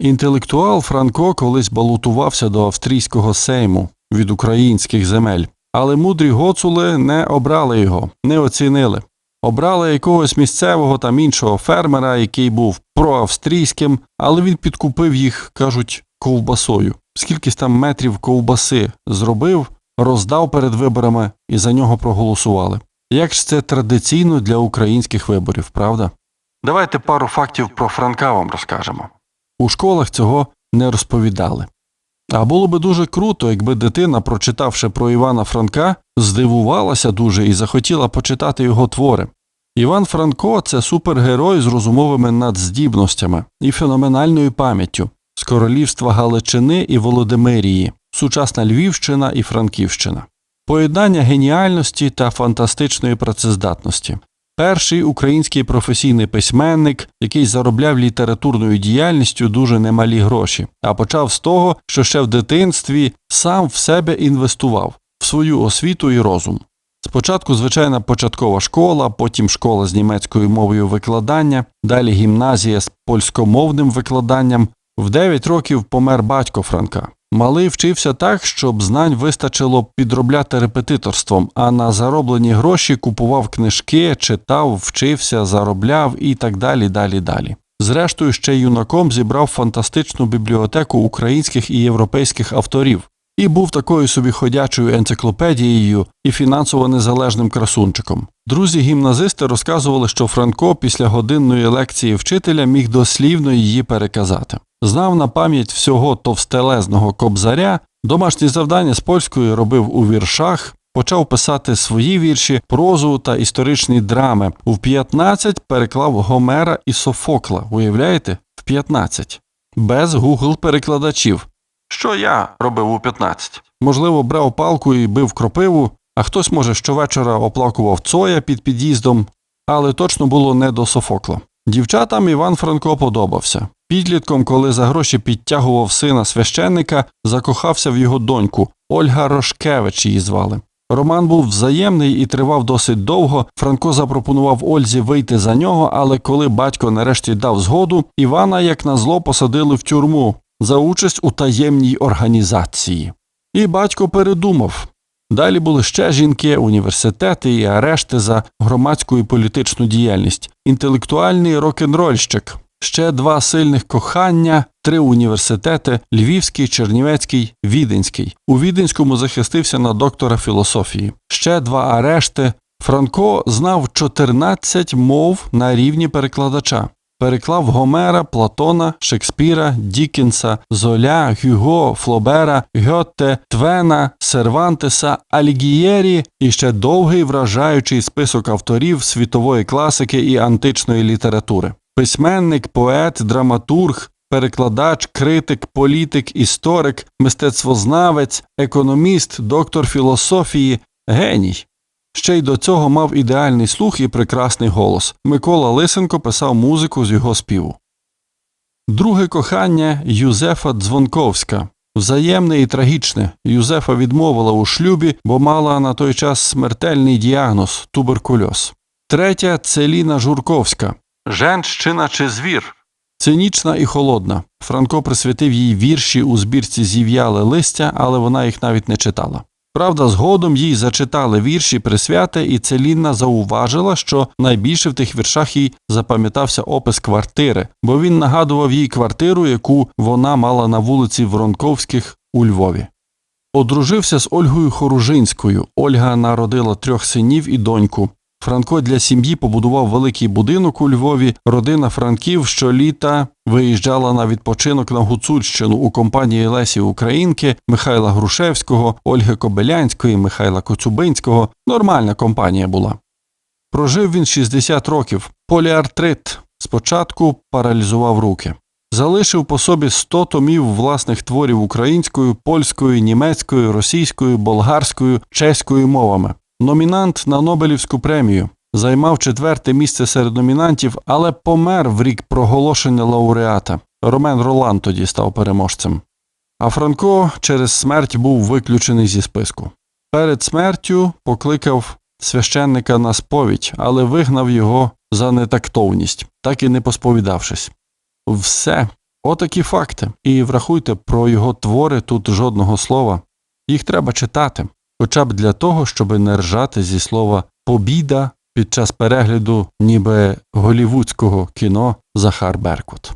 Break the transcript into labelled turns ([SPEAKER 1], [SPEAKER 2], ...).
[SPEAKER 1] Інтелектуал Франко колись балотувався до австрійського сейму від українських земель, але мудрі гоцули не обрали його, не оцінили. Обрали якогось місцевого там іншого фермера, який був проавстрійським, але він підкупив їх, кажуть, ковбасою. Скількись там метрів ковбаси зробив, роздав перед виборами і за нього проголосували. Як ж це традиційно для українських виборів, правда? Давайте пару фактів про Франка вам розкажемо. У школах цього не розповідали. А було би дуже круто, якби дитина, прочитавши про Івана Франка, здивувалася дуже і захотіла почитати його твори. Іван Франко це супергерой з розумовими надздібностями і феноменальною пам'яттю з королівства Галичини і Володимирії, сучасна Львівщина і Франківщина, поєднання геніальності та фантастичної працездатності. Перший український професійний письменник, який заробляв літературною діяльністю дуже немалі гроші, а почав з того, що ще в дитинстві сам в себе інвестував в свою освіту і розум. Спочатку звичайна початкова школа, потім школа з німецькою мовою викладання, далі гімназія з польськомовним викладанням. В 9 років помер батько Франка. Малий вчився так, щоб знань вистачило підробляти репетиторством, а на зароблені гроші купував книжки, читав, вчився, заробляв і так далі, далі, далі. Зрештою, ще юнаком зібрав фантастичну бібліотеку українських і європейських авторів і був такою собі ходячою енциклопедією і фінансово незалежним красунчиком. Друзі гімназисти розказували, що Франко після годинної лекції вчителя міг дослівно її переказати. Знав на пам'ять всього товстелезного кобзаря, домашні завдання з польської робив у віршах, почав писати свої вірші, прозу та історичні драми. В 15 переклав Гомера і Софокла. Уявляєте? В 15. Без Google перекладачів. Що я робив у 15? Можливо, брав палку і бив кропиву, а хтось, може, щовечора оплакував Цоя під під'їздом, але точно було не до Софокла. Дівчатам Іван Франко подобався. Підлітком, коли за гроші підтягував сина священника, закохався в його доньку Ольга Рошкевич її звали. Роман був взаємний і тривав досить довго. Франко запропонував Ользі вийти за нього, але коли батько нарешті дав згоду, Івана, як назло, посадили в тюрму за участь у таємній організації. І батько передумав. Далі були ще жінки, університети і арешти за громадську і політичну діяльність, інтелектуальний рок-н-рольщик, ще два сильних кохання, три університети Львівський, Чернівецький, Віденський. У Віденському захистився на доктора філософії, ще два арешти. Франко знав 14 мов на рівні перекладача. Переклав Гомера, Платона, Шекспіра, Дікінса, Золя, Гюго, Флобера, Гьотте, Твена, Сервантеса, Алігієрі і ще довгий вражаючий список авторів світової класики і античної літератури. Письменник, поет, драматург, перекладач, критик, політик, історик, мистецтвознавець, економіст, доктор філософії, геній. Ще й до цього мав ідеальний слух і прекрасний голос. Микола Лисенко писав музику з його співу. Друге кохання Юзефа Дзвонковська. Взаємне і трагічне. Юзефа відмовила у шлюбі, бо мала на той час смертельний діагноз туберкульоз. Третя Целіна Журковська. Женщина чи звір. Цинічна і холодна. Франко присвятив їй вірші у збірці зів'яле листя, але вона їх навіть не читала. Правда, згодом їй зачитали вірші присвяти, і Целінна зауважила, що найбільше в тих віршах їй запам'ятався опис квартири, бо він нагадував їй квартиру, яку вона мала на вулиці Воронковських у Львові. Одружився з Ольгою Хоружинською. Ольга народила трьох синів і доньку. Франко для сім'ї побудував великий будинок у Львові. Родина Франків щоліта виїжджала на відпочинок на Гуцульщину у компанії Лесі Українки, Михайла Грушевського, Ольги Кобилянської, Михайла Коцюбинського. Нормальна компанія була. Прожив він 60 років. Поліартрит спочатку паралізував руки. Залишив по собі 100 томів власних творів українською, польською, німецькою, російською, болгарською, чеською мовами. Номінант на Нобелівську премію. Займав четверте місце серед номінантів, але помер в рік проголошення лауреата. Ромен Ролан тоді став переможцем. А Франко через смерть був виключений зі списку. Перед смертю покликав священника на сповідь, але вигнав його за нетактовність, так і не посповідавшись. Все, Отакі факти. І врахуйте, про його твори тут жодного слова. Їх треба читати, хоча б для того, щоб не ржати зі слова побіда під час перегляду ніби голівудського кіно Захар Беркут.